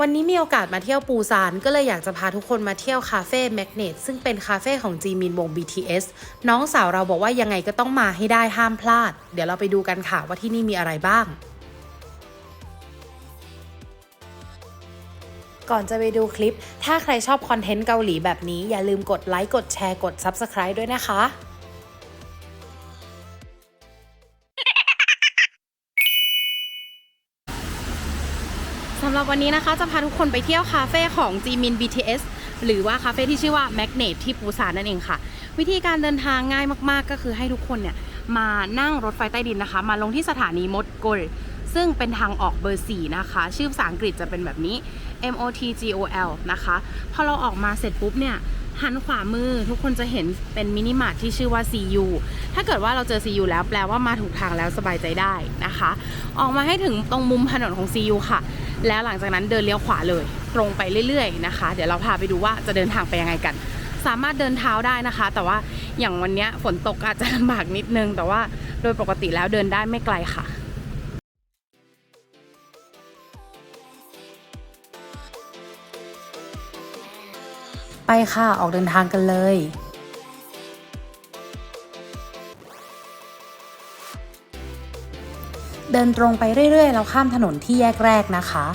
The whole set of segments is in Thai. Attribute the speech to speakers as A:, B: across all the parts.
A: วันนี้มีโอกาสมาเที่ยวปูซานก็เลยอยากจะพาทุกคนมาเที่ยวคาเฟ่แมกเนตซึ่งเป็นคาเฟ่ของจีมินวง BTS น้องสาวเราบอกว่ายังไงก็ต้องมาให้ได้ห้ามพลาด เดี๋ยวเราไปดูกันค่ะว่าที่นี่มีอะไรบ้าง ก่อนจะไปดูคลิป ถ้าใครชอบคอนเทนต์เกาหลีแบบนี้อย่าลืมกดไลค์กดแชร์กด Subscribe ด้วยนะคะ สำหรับวันนี้นะคะจะพาทุกคนไปเที่ยวคาเฟ่ของจีมิน BTS หรือว่าคาเฟ่ที่ชื่อว่า Magnet ที่ปูซานนั่นเองค่ะ วิธีการเดินทางง่ายมากๆ ก็คือให้ทุกคนเนี่ยมานั่งรถไฟใต้ดินนะคะ มาลงที่สถานีมดกลซึ่งเป็นทางออกเบอร์ 4 นะคะ ชื่อภาษาอังกฤษจะเป็นแบบนี้ M O T G O L นะคะ พอเราออกมาเสร็จปุ๊บเนี่ยหันขวามือทุกคนจะเห็นเป็นมินิมาร์ทที่ชื่อว่า CU ถ้าเกิดว่าเราเจอ CU แล้วแปลว่ามาถูกทางแล้วสบายใจได้นะคะ ออกมาให้ถึงตรงมุมถนนของ CU ค่ะ แล้วหลังจากนั้นเดินเลี้ยวขวาเลย ตรงไปเรื่อยๆนะคะ เดี๋ยวเราพาไปดูว่าจะเดินทางไปยังไงกัน สามารถเดินเท้าได้นะคะ แต่ว่าอย่างวันนี้ฝนตกอาจจะลำบากนิดนึง แต่ว่าโดยปกติแล้วเดินได้ไม่ไกลค่ะไปค่ะ ออกเดินทางกันเลย เดินตรงไปเรื่อยๆ แล้วข้ามถนนที่แยกแรกนะคะ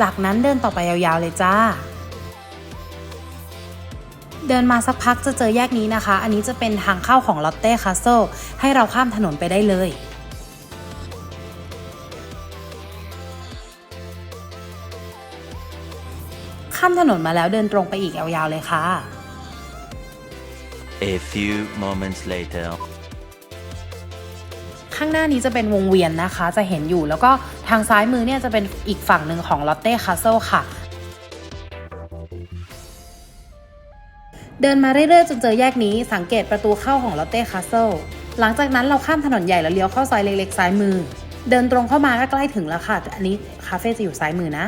A: จากนั้นเดินต่อไปยาวๆเลยจ้า เดินมาสักพักจะเจอแยกนี้นะคะ อันนี้จะเป็นทางเข้าของลอตเต้คาสเซิลให้เราข้ามถนนไปได้เลย ข้ามถนนมาแล้วเดินตรงไปอีกยาวๆเลยค่ะ
B: A few moments later.
A: ข้างหน้านี้จะเป็นวงเวียนนะคะ จะเห็นอยู่แล้วก็ทางซ้ายมือเนี่ยจะเป็นอีกฝั่งหนึ่งของลอตเต้คาสเซิลค่ะ เดินมาเรื่อยๆจนเจอแยกนี้สังเกตประตูเข้าของลอตเต้คาสเซิลหลังจากนั้นเราข้ามถนนใหญ่แล้วเลี้ยวเข้าซอยเล็กๆซ้ายมือ เดินตรงเข้ามาก็ใกล้ถึงแล้วค่ะแต่อันนี้คาเฟ่จะอยู่ซ้ายมือนะ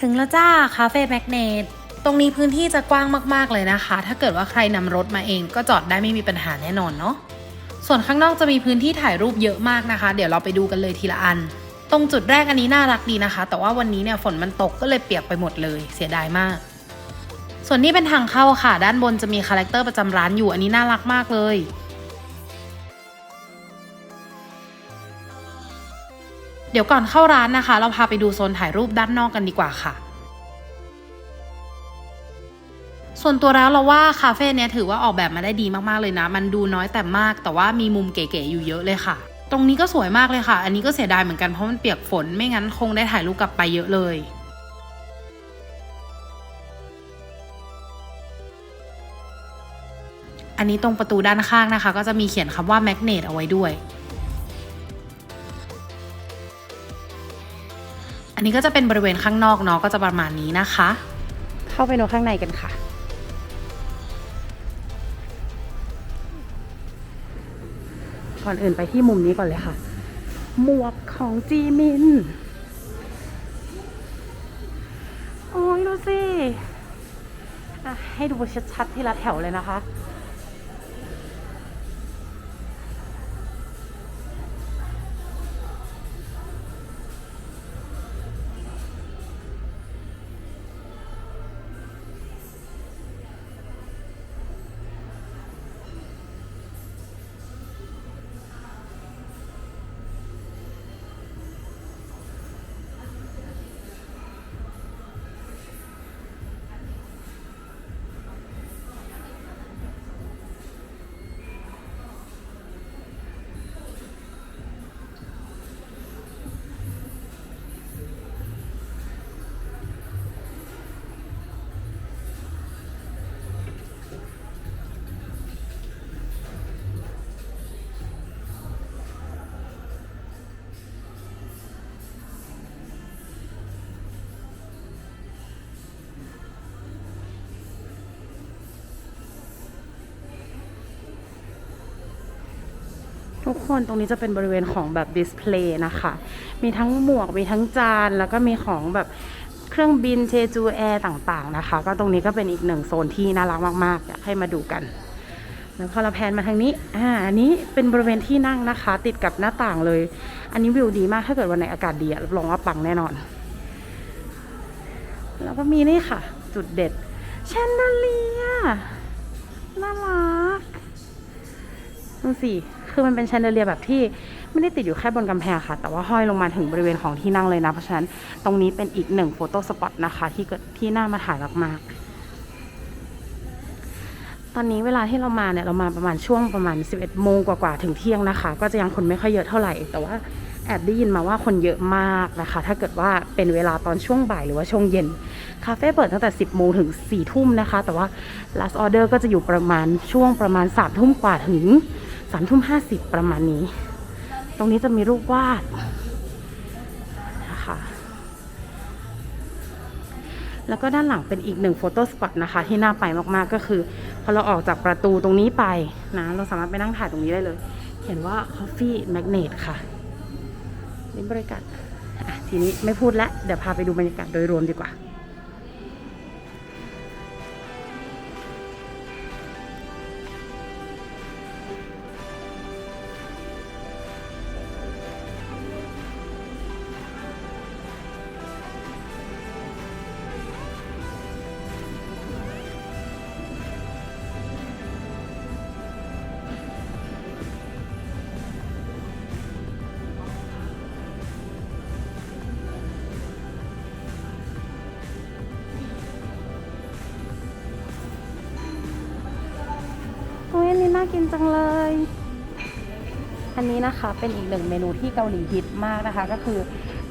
A: ถึงแล้วจ้าคาเฟ่แมกเนตตรงนี้พื้นที่จะกว้างมากๆเลยนะคะ ถ้าเกิดว่าใครนำรถมาเองก็จอดได้ไม่มีปัญหาแน่นอนเนาะส่วนข้างนอกจะมีพื้นที่ถ่ายรูปเยอะมากนะคะ เดี๋ยวเราไปดูกันเลยทีละอัน ตรงจุดแรกอันนี้น่ารักดีนะคะ แต่ว่าวันนี้เนี่ยฝนมันตกก็เลยเปียกไปหมดเลยเสียดายมาก ส่วนนี้เป็นทางเข้าค่ะ ด้านบนจะมีคาแรคเตอร์ประจำร้านอยู่อันนี้น่ารักมากเลย ดี๋ยวก่อนเข้าร้านนะคะ เราพาไปดูโซนถ่ายรูปด้านนอกกันดีกว่าค่ะ ส่วนตัวแล้วเราว่าคาเฟ่เนี้ยถือว่าออกแบบมาได้ดีมากๆเลยนะ มันดูน้อยแต่มาก แต่ว่ามีมุมเก๋ๆอยู่เยอะเลยค่ะ ตรงนี้ก็สวยมากเลยค่ะ อันนี้ก็เสียดายเหมือนกันเพราะมันเปียกฝน ไม่งั้นคงได้ถ่ายรูปกลับไปเยอะเลยอันนี้ตรงประตูด้านข้างนะคะ ก็จะมีเขียนคำว่าแมกเนตเอาไว้ด้วย อันนี้ก็จะเป็นบริเวณข้างนอกเนาะก็จะประมาณนี้นะคะ เข้าไปดูข้างในกันค่ะก่อนอื่นไปที่มุมนี้ก่อนเลยค่ะ หมวกของจีมิน โอ้ยดูสิให้ดูชัดๆที่ละแถวเลยนะคะ ทุกคนตรงนี้จะเป็นบริเวณของแบบดิสเพลย์นะคะ มีทั้งหมวก มีทั้งจาน แล้วก็มีของแบบเครื่องบินเชจูแอร์ต่างๆนะคะ ก็ตรงนี้ก็เป็นอีกหนึ่งโซนที่น่ารักมากๆ อยากให้มาดูกัน แล้วพอเราแพนมาทางนี้ อ่า อันนี้เป็นบริเวณที่นั่งนะคะ ติดกับหน้าต่างเลย อันนี้วิวดีมาก ถ้าเกิดวันไหนอากาศดีอะรับรองว่าปังแน่นอน แล้วก็มีนี่ค่ะ จุดเด็ดแชนเดเลียน่ารักดูสิ คือมันเป็นแชนเดเลียแบบที่ไม่ได้ติดอยู่แค่บนกำแพงค่ะ แต่ว่าห้อยลงมาถึงบริเวณของที่นั่งเลยนะ เพราะฉะนั้นตรงนี้เป็นอีกหนึ่งโฟโต้สปอตนะคะ ที่เกิดที่น่ามาถ่ายมากๆตอนนี้เวลาที่เรามาเนี่ยเรามาประมาณช่วงประมาณ 11โมงกว่าๆถึงเที่ยงนะคะ ก็จะยังคนไม่ค่อยเยอะเท่าไหร่ แต่ว่าแอบได้ยินมาว่าคนเยอะมากนะคะ ถ้าเกิดว่าเป็นเวลาตอนช่วงบ่ายหรือว่าช่วงเย็น คาเฟ่เปิดตั้งแต่ 10 โมงถึง 4 ทุ่มนะคะ แต่ว่า last order ก็จะอยู่ประมาณช่วงประมาณ 3 ทุ่มกว่าถึง 3ทุ่ม50ประมาณนี้ ตรงนี้จะมีรูปวาดนะคะแล้วก็ด้านหลังเป็นอีกหนึ่งโฟโต้สปอตนะคะ ที่น่าไปมากๆก็คือ พอเราออกจากประตูตรงนี้ไปนะ เราสามารถไปนั่งถ่ายตรงนี้ได้เลยเห็นว่า Coffee Magnet ค่ะนี่บริการทีนี้ไม่พูดแล้วเดี๋ยวพาไปดูบรรยากาศโดยรวมดีกว่า น่ากินจังเลย อันนี้นะคะเป็นอีกหนึ่งเมนูที่เกาหลีฮิตมากนะคะ ก็คือ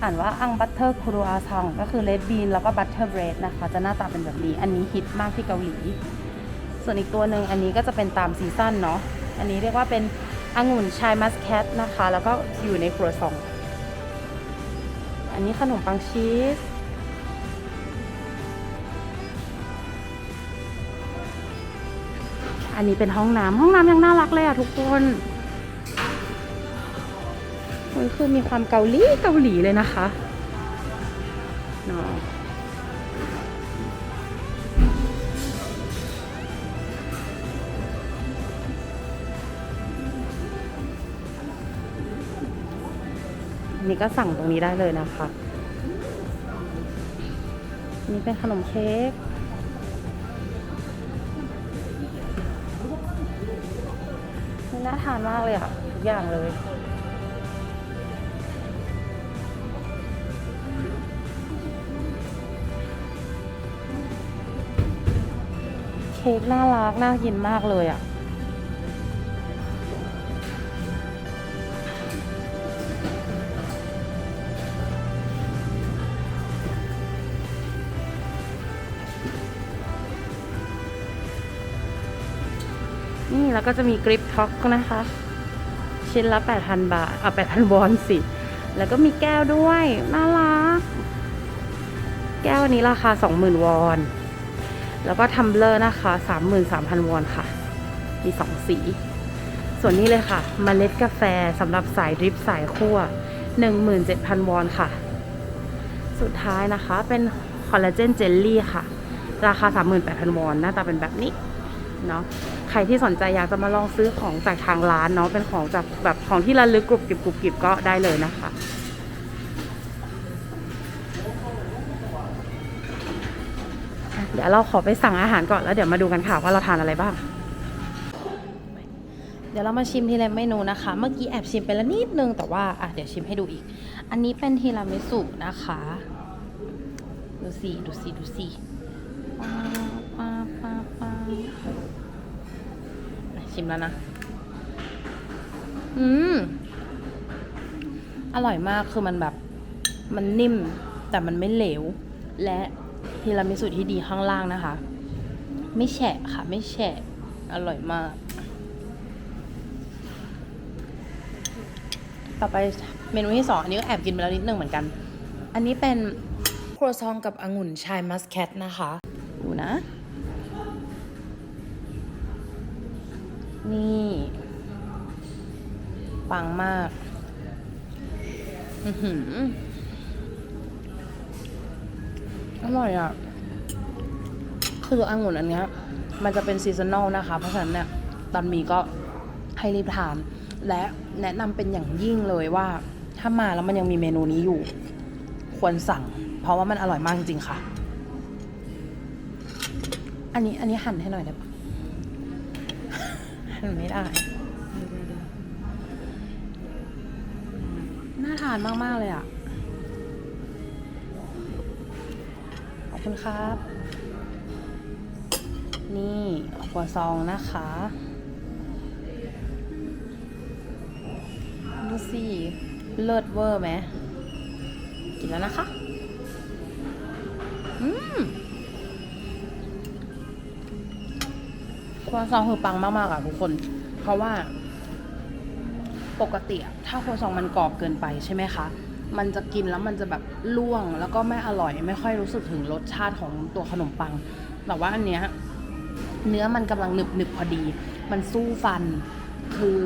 A: อ่านว่าอังบัตเตอร์ครูอาซังก็คือเลดบีนแล้วก็บัตเตอร์เบรดนะคะ จะหน้าตาเป็นแบบนี้ อันนี้ฮิตมากที่เกาหลี ส่วนอีกตัวหนึ่งอันนี้ก็จะเป็นตามซีซั่นเนาะอันนี้เรียกว่าเป็นองุ่นชายมัสแคทนะคะ แล้วก็อยู่ในครัวซอง อันนี้ขนมปังชีส อันนี้เป็นห้องน้ำห้องน้ำยังน่ารักเลยอะทุกคนคือมีความเกาหลีเกาหลีเลยนะคะเนาะนี่ก็สั่งตรงนี้ได้เลยนะคะ นี่เป็นขนมเค้ก น่าทานมากเลยค่ะ ทุกอย่างเลย เค้กน่ารัก น่ากินมากเลยอะ นี่แล้วก็จะมีกริปท็อกนะคะ ชิ้นละ 8,000 บาทเอา8,000วอนสิ แล้วก็มีแก้วด้วย น่ารัก แก้วอันนี้ราคา 20,000 วอน แล้วก็ทัมเบลอร์นะคะ 33,000 วอนค่ะ มี 2 สี ส่วนนี้เลยค่ะมเมล็ดกาแฟสำหรับสายดริปสายคั่ว 17,000 วอนค่ะ สุดท้ายนะคะเป็นคอลลาเจนเจลลี่ค่ะ ราคา 38,000 วอน หน้าตาเป็นแบบนี้ เนาะ ใครที่สนใจอยากจะมาลองซื้อของจากทางร้านเนาะเป็นของจากแบบของที่ระลึกกรุบกริบกรุบกริบก็ได้เลยนะคะอะเดี๋ยวเราขอไปสั่งอาหารก่อนแล้วเดี๋ยวมาดูกันค่ะว่าเราทานอะไรบ้าง เดี๋ยวเรามาชิมทีละเมนูนะคะ เมื่อกี้แอบชิมไปแล้วนิดนึงแต่ว่าอะเดี๋ยวชิมให้ดูอีก อันนี้เป็นทีรามิสุนะคะ ดูสิดูสิดูสิป้าป้าป้าป้า ชิมแล้วนะ อืม อร่อยมากคือมันแบบ มันนิ่ม แต่มันไม่เหลว และทีรามิสุที่ดีข้างล่างนะคะ ไม่แฉะค่ะ ไม่แฉะ อร่อยมาก ต่อไปเมนูที่สองอันนี้ก็แอบกินไปแล้วนิดนึงเหมือนกัน อันนี้เป็นครัวซองกับองุ่นชายมัสแคทนะคะ ดูนะ นี่ปังมากอือหืออร่อยอะ คือองุ่นอันเนี้ย มันจะเป็นซีซัน a ลนะคะ เพราะฉะนั้นเนี่ย ตอนมีก็ให้รีบทาน และแนะนำเป็นอย่างยิ่งเลยว่า ถ้ามาแล้วมันยังมีเมนูนี้อยู่ ควรสั่ง เพราะว่ามันอร่อยมากจริงๆค่ะ อันนี้อันนี้หั่นให้หน่อยได้ปะ หั่นไม่ได้ น่าทานมาก ๆ เลยอะ ขอบคุณครับ นี่ครัวซองนะคะดูสิเลิศเวอร์ไหมกินแล้วนะคะ อืม ครัวซองคือปังมากๆอะทุกคน เพราะว่า ปกติถ้าครัวซองมันกรอบเกินไปใช่ไหมคะ มันจะกินแล้วมันจะแบบล่วงแล้วก็ไม่อร่อย ไม่ค่อยรู้สึกถึงรสชาติของตัวขนมปัง แต่ว่าอันเนี้ยเนื้อมันกำลังหนึบหนึบพอดี มันสู้ฟัน คือ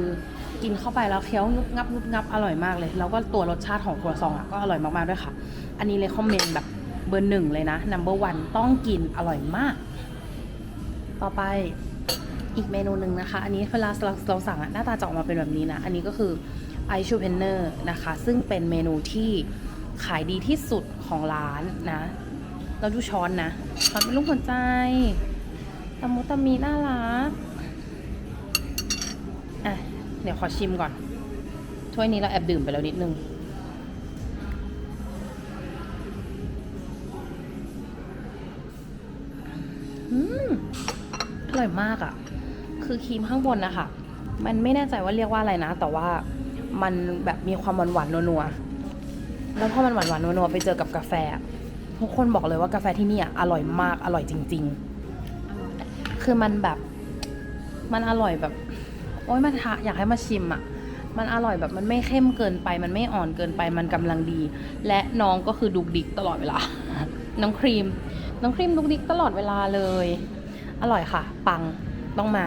A: กินเข้าไปแล้วเคี้ยวงึบงับงึบงับอร่อยมากเลย แล้วก็ตัวรสชาติของครัวซองอะก็อร่อยมากๆด้วยค่ะ อันนี้เลยคอมเมนต์แบบเบอร์หนึ่งเลยนะ number one ต้องกินอร่อยมาก ต่อไป อีกเมนูหนึ่งนะคะ อันนี้เวลาเราเราสั่งหน้าตาจะออกมาเป็นแบบนี้นะ อันนี้ก็คือไอชูเพนเนอร์นะคะ ซึ่งเป็นเมนูที่ขายดีที่สุดของร้านนะ เราดูช้อนนะช้อนเป็นรูปหัวใจตะมุตะมีน่ารักอะ เดี๋ยวขอชิมก่อน ถ้วยนี้เราแอบดื่มไปแล้วนิดนึงอืมอร่อยมากอะ่ะ คือครีมข้างบนนะคะมันไม่แน่ใจว่าเรียกว่าอะไรนะ แต่ว่ามันแบบมีความหวานหวานๆนัวๆแล้วพอมันหวานหวานๆนัวๆไปเจอกับกาแฟ ทุกคนบอกเลยว่ากาแฟที่นี่อร่อยมากอร่อยจริง ๆ คือมันแบบมันอร่อยแบบโอ๊ยมันทะอยากให้มาชิมอะ่ะมันอร่อยแบบมันไม่เข้มเกินไป มันไม่อ่อนเกินไปมันกำลังดี และน้องก็คือดุกดิกตลอดเวลา น้องครีม น้องครีมดุกดิกตลอดเวลาเลย อร่อยค่ะ ปังต้องมา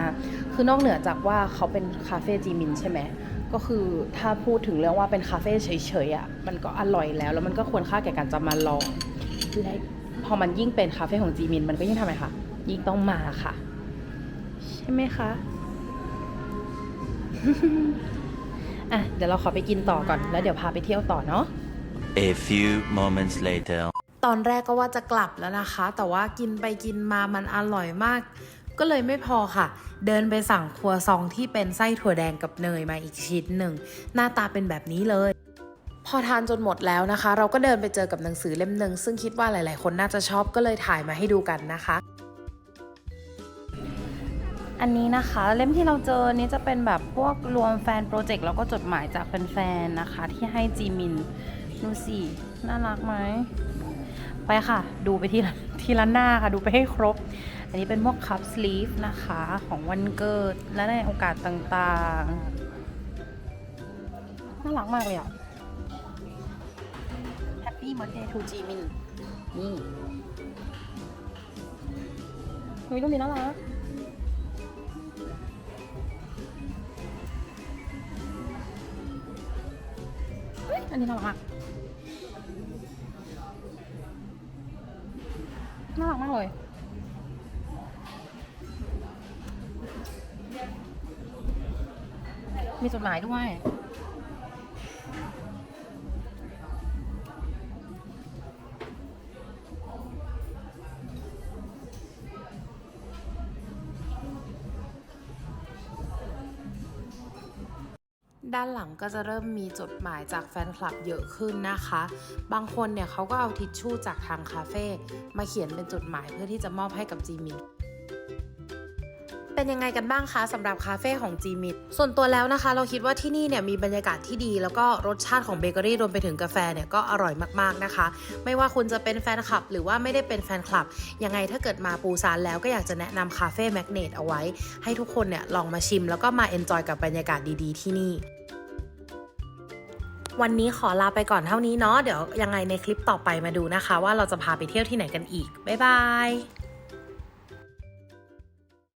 A: คือนอกเหนือจากว่าเขาเป็นคาเฟ่จีมินใช่ไหมก็คือถ้าพูดถึงเรื่องว่าเป็นคาเฟ่เฉยๆอะมันก็อร่อยแล้ว แล้วมันก็ควรค่าแก่การจะมาลองและพอมันยิ่งเป็นคาเฟ่ของจีมินมันก็ยิ่งทำไมคะยิ่งต้องมาค่ะ ใช่ไหมคะอะเดี๋ยวเราขอไปกินต่อก่อนแล้วเดี๋ยวพาไปเที่ยวต่อเนาะ
B: A few moments later.
A: ตอนแรกก็ว่าจะกลับแล้วนะคะ แต่ว่ากินไปกินมามันอร่อยมาก ก็เลยไม่พอค่ะ เดินไปสั่งครัวซองที่เป็นไส้ถั่วแดงกับเนยมาอีกชิ้นหนึ่ง หน้าตาเป็นแบบนี้เลย พอทานจนหมดแล้วนะคะ เราก็เดินไปเจอกับหนังสือเล่มหนึ่งซึ่งคิดว่าหลาย ๆ คนน่าจะชอบก็เลยถ่ายมาให้ดูกันนะคะ อันนี้นะคะ เล่มที่เราเจอนี้จะเป็นแบบพวกรวมแฟนโปรเจกต์แล้วก็จดหมายจากแฟนๆนะคะ ที่ให้จีมินดูสิน่ารักไหมไปค่ะ ดูไปทีละทีละหน้าค่ะ ดูไปให้ครบ อันนี้เป็นพวกคัพสลีฟนะคะของวันเกิดและในโอกาสต่างๆ น่ารักมากเลยอะ Happy birthday to Jimin นี่เฮ้ยรูปนี้น่ารักเฮ้ยอันนี้น่ารักมากน่ารักมากเลย มีจดหมายด้วย ด้านหลังก็จะเริ่มมีจดหมายจากแฟนคลับเยอะขึ้นนะคะ บางคนเนี่ยเขาก็เอาทิชชู่จากทางคาเฟ่มาเขียนเป็นจดหมายเพื่อที่จะมอบให้กับจีมิน เป็นยังไงกันบ้างคะสำหรับคาเฟ่ของจีมินส่วนตัวแล้วนะคะ เราคิดว่าที่นี่เนี่ยมีบรรยากาศที่ดี แล้วก็รสชาติของเบเกอรี่รวมไปถึงกาแฟเนี่ยก็อร่อยมากๆนะคะ ไม่ว่าคุณจะเป็นแฟนคลับ หรือว่าไม่ได้เป็นแฟนคลับ ยังไงถ้าเกิดมาปูซานแล้วก็อยากจะแนะนำคาเฟ่แมกเนตเอาไว้ ให้ทุกคนเนี่ยลองมาชิม แล้วก็มาเอนจอยกับบรรยากาศดีๆ ที่นี่วันนี้ขอลาไปก่อนเท่านี้เนาะเดี๋ยวยังไงในคลิปต่อไปมาดูนะคะ ว่าเราจะพาไปเที่ยวที่ไหนกันอีก บ๊ายบาย